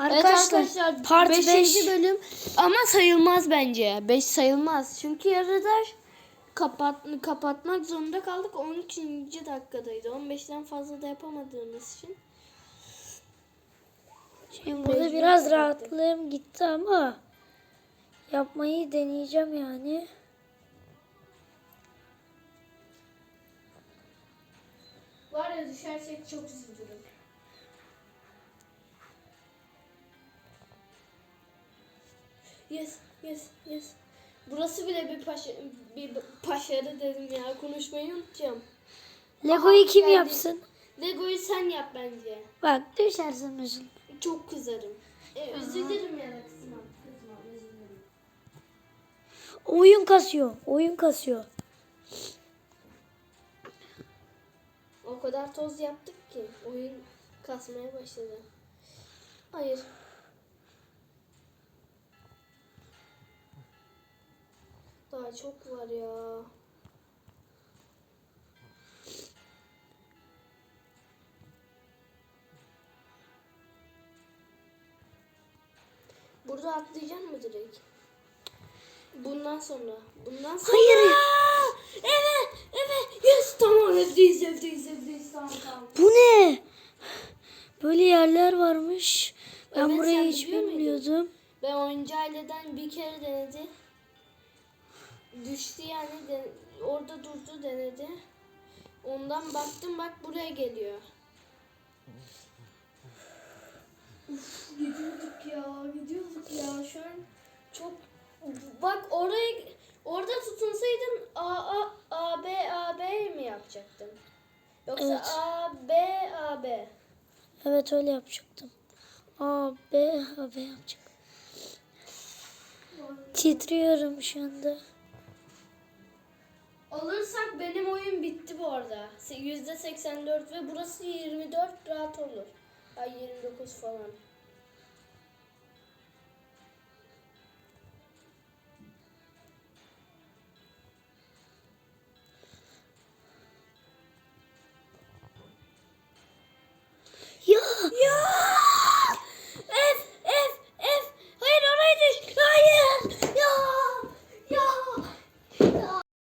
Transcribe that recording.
Arkadaşlar, evet arkadaşlar part 5. 5. bölüm ama sayılmaz bence. 5 sayılmaz. Çünkü yarıda kapat kapatmak zorunda kaldık. 13. dakikadaydı. 15'ten fazla da yapamadığımız için. Şimdi burada biraz rahatlığım gitti ama yapmayı deneyeceğim yani. Var ya düşersek çok üzülürüm. Yes, yes, yes. Burası bile bir paşa bir paşarı dedim ya. Konuşmayı unutacağım. Lego'yu kim geldi. yapsın? Lego'yu sen yap bence. Bak düşersen üzül. Çok kızarım. E, üzülürüm ya da kızmam. Kızmam, üzülürüm. Oyun kasıyor. Oyun kasıyor. O kadar toz yaptık ki oyun kasmaya başladı. Hayır. Çok var ya. Burada atlayacak mı direkt? Bundan sonra. Bundan sonra. Hayır. Evet, evet. Yes, tamam. Evdeyiz, evdeyiz, evdeyiz. Tamam, tamam. Bu ne? Böyle yerler varmış. Ben Evet, burayı hiç bilmiyordum. Ben oyuncu aileden bir kere denedi. Düştü yani de, orada durdu denedi. Ondan baktım bak buraya geliyor. Uf, gidiyorduk ya, gidiyorduk ya. Şu an çok bak oraya orada tutunsaydın A A A B A B mi yapacaktın? Yoksa Evet. A B A B. Evet öyle yapacaktım. A, B, A, B yapacak. Titriyorum şu anda. Alırsak benim oyun bitti bu arada. Se- %84 ve burası 24 rahat olur. Ay 29 falan.